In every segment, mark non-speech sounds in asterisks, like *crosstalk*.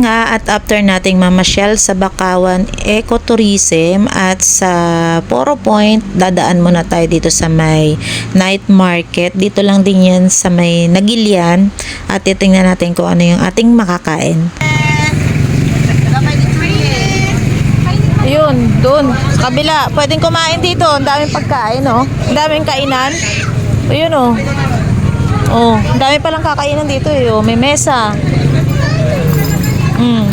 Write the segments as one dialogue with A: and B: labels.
A: nga at after nating mamasyal sa Bakawan Ecotourism at sa Poro Point, dadaan muna tayo dito sa may night market. Dito lang din yan sa may Nagilian at titingnan natin kung ano yung ating makakain. Ayun, doon, sa kabila. Pwedeng kumain dito. Ang daming pagkain, oh. Ang daming kainan. Ayun, oh. Oh, ang dami palang kakainan dito, eh. Oh. May mesa. Mm.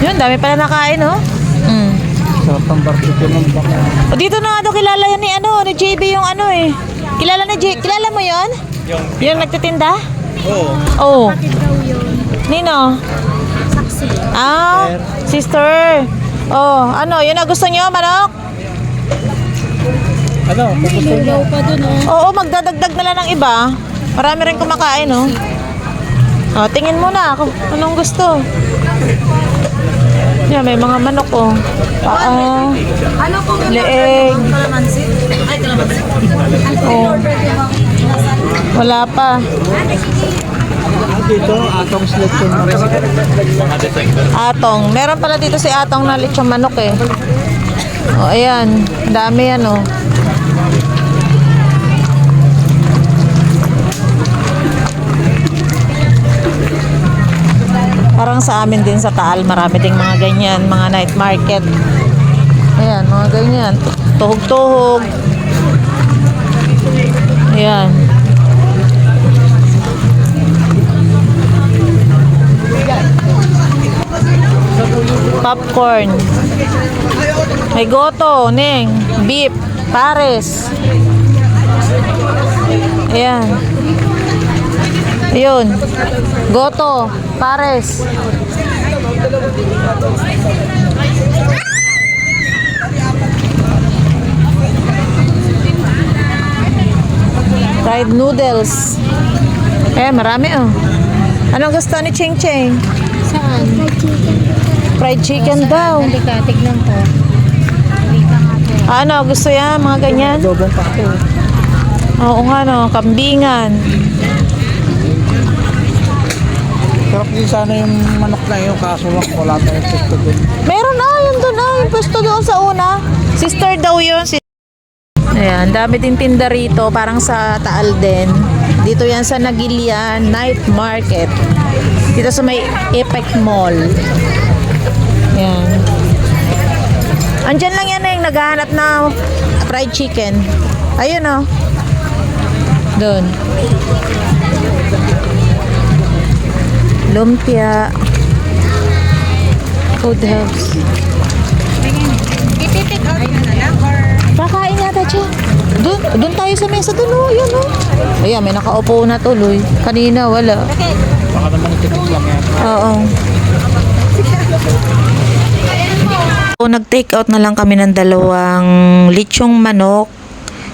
A: Yun, dami pala nakain, oh. Mm.
B: Sarap ang barbecue ng baka.
A: O, dito na nga daw kilala yan ni ano, ni JB yung ano eh. Kilala ni J, kilala mo yon?
B: Yung,
A: Yung nagtitinda?
B: oo.
A: Oo. Nino? Ah, sister. Oh, ano, yun na gusto niyo, manok?
B: Ano, pupusin mo.
A: Oo, magdadagdag na lang ng iba. Marami rin kumakain, oh. Oh, tingin mo na kung anong gusto. Yan, may mga manok, oh. Paa,
C: Ano kung
A: leeg.
C: kalamansi? Ay, kalamansi.
A: Oh. Wala pa.
B: Dito, atong selection mo rin.
A: Atong. Meron pala dito si Atong na lechong manok eh. Oh, ayan. Ang Dami yan, oh. Parang sa amin din sa Taal, marami ding mga ganyan, mga night market. Ayan, mga ganyan. Tuhog-tuhog. Ayan. popcorn. May goto, neng, beef, pares. Ayan. Ayun. Goto, pares. Fried noodles. Eh, marami oh. Anong gusto ni Ching Ching?
C: Saan?
A: Fried chicken daw.
C: Halika, tignan ko.
A: Ano, gusto yan? Mga ganyan? Oo nga no, kambingan.
B: Sarap din sana yung manok na yun, kaso lang wala tayong gusto dun.
A: Meron na, yun doon na. Yung pwesto doon sa una. Sister daw yun. Si Ayan, dami din tinda rito. Parang sa Taal din. Dito yan sa Nagilian Night Market. Dito sa may Epic Mall. Ayan. Andyan lang yan na yung naghahanap na fried chicken. Ayun oh. Doon. Lumpia. Food helps.
C: Ititik out na lang or...
A: Kakain yata siya. Doon, doon tayo sa mesa doon oh, yun oh. Ayan, may nakaupo na tuloy. Kanina wala.
B: Baka naman titik lang yan.
A: Oo. So, nag-take out na lang kami ng dalawang lechong manok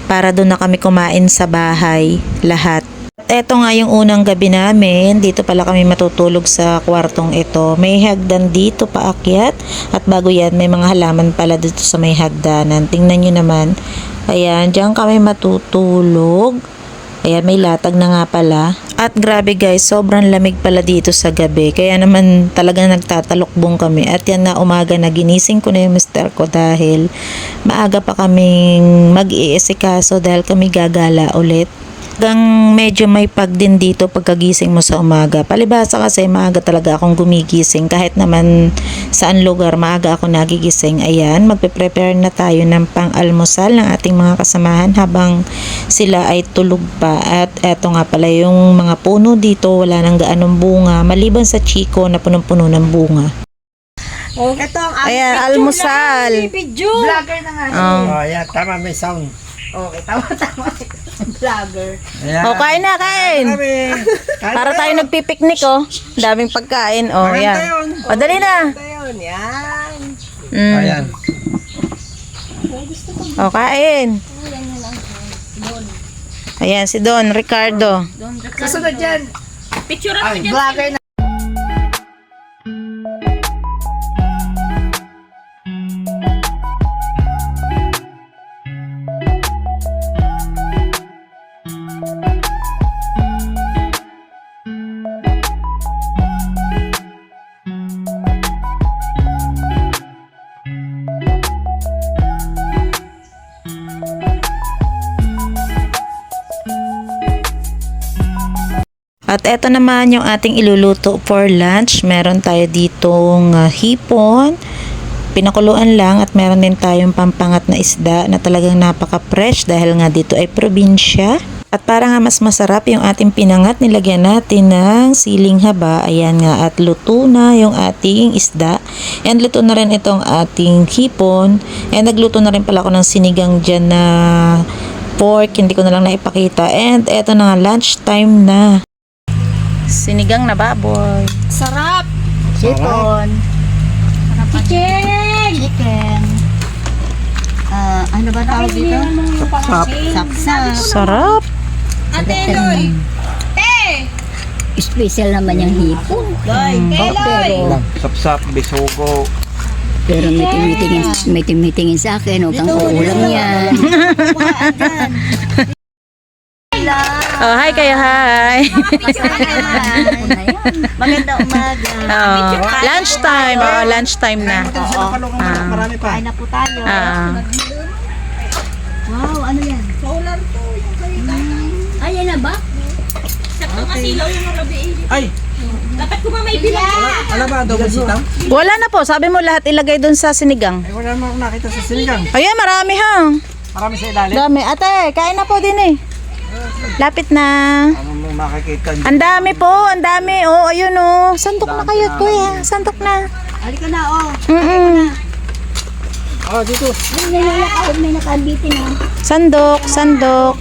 A: para doon na kami kumain sa bahay lahat. Eto nga yung unang gabi namin. Dito pala kami matutulog sa kwartong ito. May hagdan dito paakyat. At bago yan, may mga halaman pala dito sa may hagdanan. Tingnan nyo naman. Ayan, diyan kami matutulog. Ayan, may latag na nga pala. At grabe guys, sobrang lamig pala dito sa gabi. Kaya naman talaga nagtatalokbong kami. At yan na umaga na ginising ko na yung mister ko dahil maaga pa kaming mag-iisikaso dahil kami gagala ulit. Hanggang medyo may pag din dito pagkagising mo sa umaga. Palibasa kasi maaga talaga akong gumigising kahit naman saan lugar maaga ako nagigising. Ayan, magpe-prepare na tayo ng pang-almusal ng ating mga kasamahan habang sila ay tulog pa. At eto nga pala yung mga puno dito, wala nang gaanong bunga. Maliban sa chiko na punong-puno ng bunga.
C: Ito ang
A: Ayan, almusal.
C: Vlogger na nga.
A: Oh.
B: Oh, yeah, tama, may sound.
C: Okay, tama, *laughs* tama. Vlogger.
B: Ayan.
A: Oh, kain na, kain.
B: Kami. *laughs*
A: Para tayo nagpipiknik, oh. Daming pagkain, oh.
B: Kain
A: Yan.
B: tayo.
A: O, dali na.
C: Ayun, yan.
A: Mm.
B: Ayan.
A: O, kain. Ayan, si Don Ricardo.
C: Kasunod dyan. Picture ako dyan. Vlogger na.
A: Ito naman yung ating iluluto for lunch. Meron tayo ditong ah, hipon, pinakuluan lang at meron din tayong pampangat na isda na talagang napaka-fresh dahil nga dito ay probinsya. At para nga mas masarap yung ating pinangat, nilagyan natin ng siling haba. Ayan nga, at luto na yung ating isda. And luto na rin itong ating hipon. And nagluto na rin pala ako ng sinigang dyan na pork. Hindi ko na lang naipakita. And eto na nga, lunch time na. Sinigang na baboy.
C: Sarap!
D: Chicken.
C: Chicken!
D: Chicken. Ah, ano ba tawag dito?
B: Sap.
D: Sapsap.
A: Sarap.
C: Ate Eloy! Te!
D: Special naman yung hipon.
C: Eloy!
D: Pero,
B: Sapsap, bisugo.
D: pero may tumitingin, may tumitingin sa akin. Huwag kang uulam yan. *laughs*
A: Oh, hi kayo, hi.
D: Maganda umaga.
A: Oh, lunch time. Oh, lunch time na.
B: Ah. Marami pa.
D: Kain na po tayo.
A: Ah.
D: Wow, ano yan?
C: Solar to yung kayo.
D: Ay, yan na ba?
C: Sakto masilaw yung rabi.
B: Ay,
C: Dapat ko pa may bilang.
B: ano ba, double sitaw?
A: Wala na po. Sabi mo lahat ilagay dun sa sinigang.
B: Ay, wala naman nakita sa sinigang.
A: Ayan, marami ha.
B: Marami sa ilalim.
A: Dami. Ate, kain na po din eh. Lapit na.
B: Ano mo makikita niyo?
A: Ang dami po, ang dami. Oh, ayun oh. Sandok na kayo, kuya. Sandok na.
D: Halika na, oh.
A: Mm-mm.
B: Oh, dito.
D: May naka, may nakabitin na.
A: Sandok, sandok.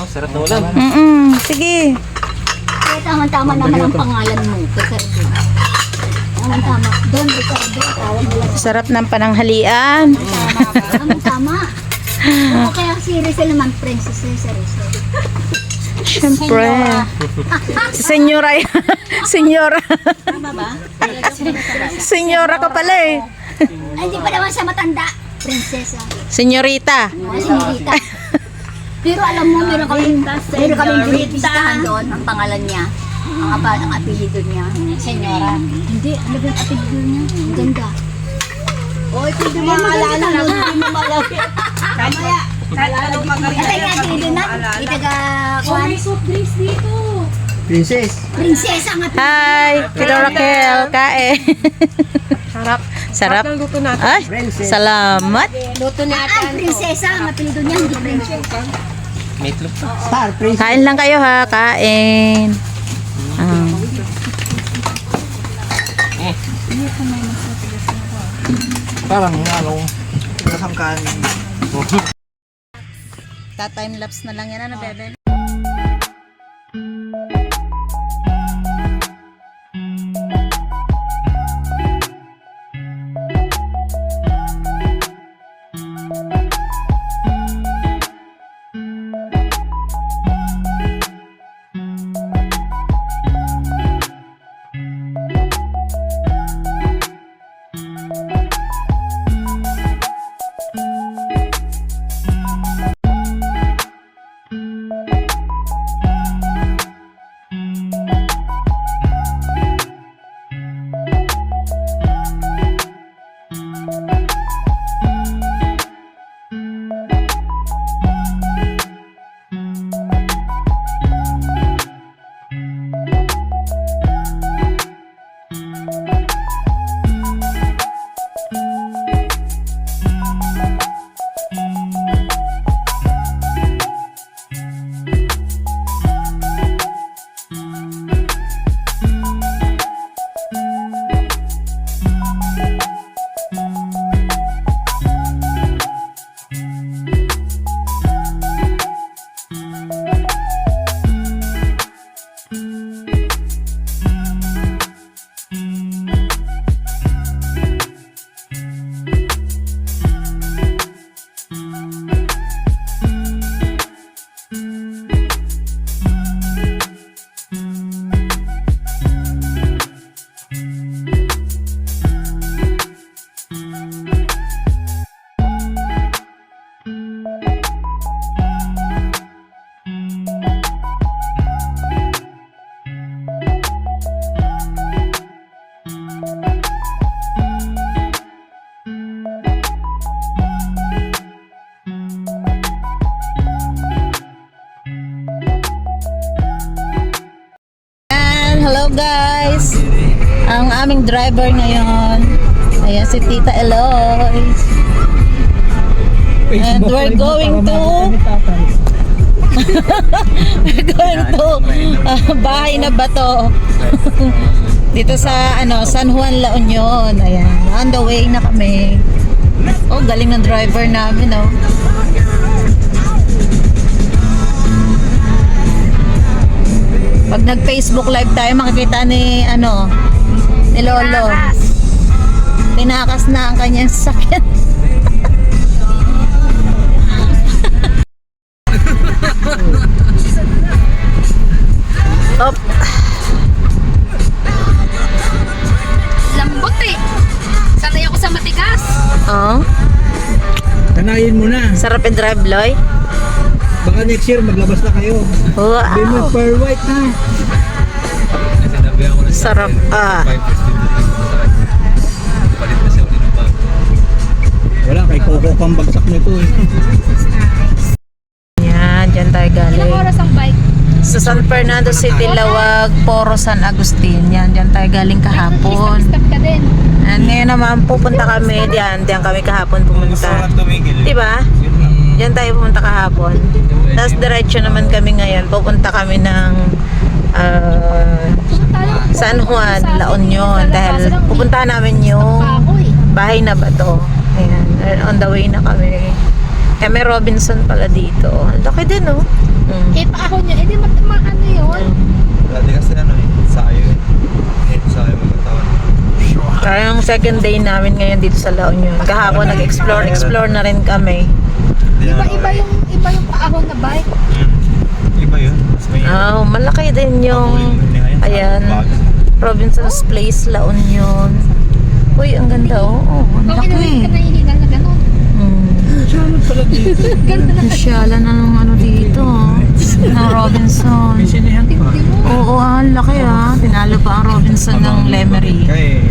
B: Oh, sarap na ulam.
A: Mm-mm. Sige.
D: Kaya tama-tama naman ang pangalan mo. Ricardo. Tama-tama. Don Ricardo. Tawag mo.
A: Sarap ng pananghalian.
D: Tama-tama. Oo, kaya si Rizal naman, princess si Rizal.
A: Siyempre. Si Senyora. yan. *laughs* Senyora.
D: Tama ba?
A: Senyora ka pala eh.
D: Ay, hindi pa naman siya matanda. Prinsesa.
A: Senyorita.
D: O, sinirita. Pero alam mo, meron kami meron kami binibistahan doon, ang pangalan niya. Ang, apa, ang apelido niya. Senyora. Hindi, ano ba yung apelido niya? Ganda.
C: Oy, pwede mo maalala lang. Hindi mo malapit. Kaya, kaya
D: Kasi nga, apelido na, itaga, kwan,
C: soft drinks dito.
B: Princess.
D: prinsesa ang apelido.
A: Hi, Tito Raquel. Kae. *laughs* Sarap. Sarap. Ay, salamat.
C: Luto ni
D: Ay, prinsesa ang apelido niya, hindi prinsesa.
B: Star, princess.
A: Kain lang kayo ha. Kain. Ah.
B: Parang ano, lasang kanin.
A: Ta-time lapse na lang yan ano, bebe? Ang aming driver ngayon, ayan si Tita Eloy. And *laughs* we're going to we're going to ah, bahay na bato. *laughs* Dito sa ano San Juan La Union. Ayan, on the way na kami. Oh, galing ng driver namin, oh. Pag nag-Facebook live tayo, makikita ni ano, ni Lolo. Tinakas na ang kanyang sasakyan. Op.
E: Lambot eh. Sanay ako sa matigas.
A: Oh,
B: Kanayin mo na.
A: sarap yung drive, Loy.
B: Baka next year maglabas na kayo. Be mo
A: Wow.
B: per white ha.
A: Sarap. Ah.
B: Wala, kay Coco pang bagsak nito eh.
A: Yan, dyan tayo
E: Ilang
A: galing.
E: oras ang bike?
A: Sa San Fernando City, Lawag, Poro, San Agustin. Yan, dyan tayo galing kahapon.
E: Stop ka din.
A: And ngayon naman, pupunta kami diyan. Diyan kami kahapon pumunta. Di ba? Diyan tayo pumunta kahapon. Tapos diretso naman kami ngayon. Pupunta kami ng ah, San Juan, La Union. Dahil pupunta namin yung bahay na ba to. Ayan, on the way na kami. Eh, may Robinson pala dito. Ang laki din, oh. Mm.
E: Eh, pa ako niya. Eh, di mat ma ano yun?
F: Dati kasi ano eh, sayo eh. Eh, sayo magkatawan.
A: Kaya yung second day namin ngayon dito sa La Union. Kahapon nag-explore, explore na rin kami.
E: Iba, iba yung, iba yung paahon na bike.
F: Hmm. Iba yun. Mas may...
A: Oh, malaki din yung ayan, Robinson's Place, La Union. Uy, ang ganda oh. Oh, ang
E: inulit
A: laki.
E: ka na hihingal *laughs* na gano'n.
A: Hmm.
E: Ganda na
A: na ng ano dito. *laughs* oh. Ng Robinson.
B: Sinihan pa.
A: Oo, ah, ang laki ah. Tinalo pa ang Robinson ng Lemery.
F: Eh.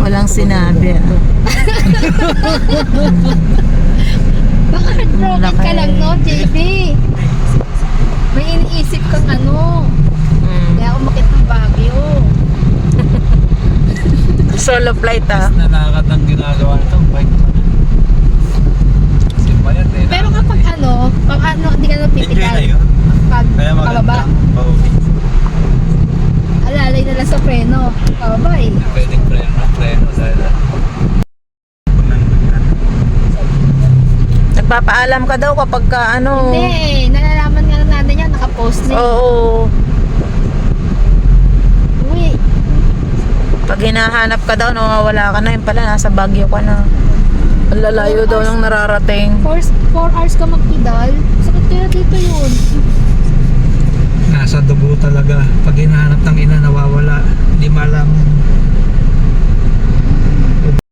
A: Walang sinabi ah. *laughs*
E: Baka heartbroken
A: Laki.
E: ka lang, no, JB? May iniisip kang ano.
A: Mm.
E: Kaya umakit ng Baguio. *laughs*
A: Solo flight ah.
F: Nanakat ang ginagawa nito, bike pa na. Kasi bayad eh.
E: Pero kapag ano, pag ano, hindi ka na
F: Enjoy
E: pipikal.
F: na yun.
E: Pag
F: Kaya
E: pababa,
F: maganda. Pauwi.
E: alalay na lang sa preno. Pababa eh.
F: Pwedeng preno preno dahil
A: Nagpapaalam ka daw kapag ka ano.
E: Hindi, nalalaman nga ng nanay niya, nakapost na. eh.
A: Oo.
E: Uy,
A: Pag hinahanap ka daw, nawawala ka na. Yun pala, nasa Baguio ka na. Ang lalayo daw ng nararating.
E: 4 hours ka magpedal. Sakit kaya dito yun.
B: Nasa dugo talaga. Pag hinahanap ng ina nawawala, hindi malam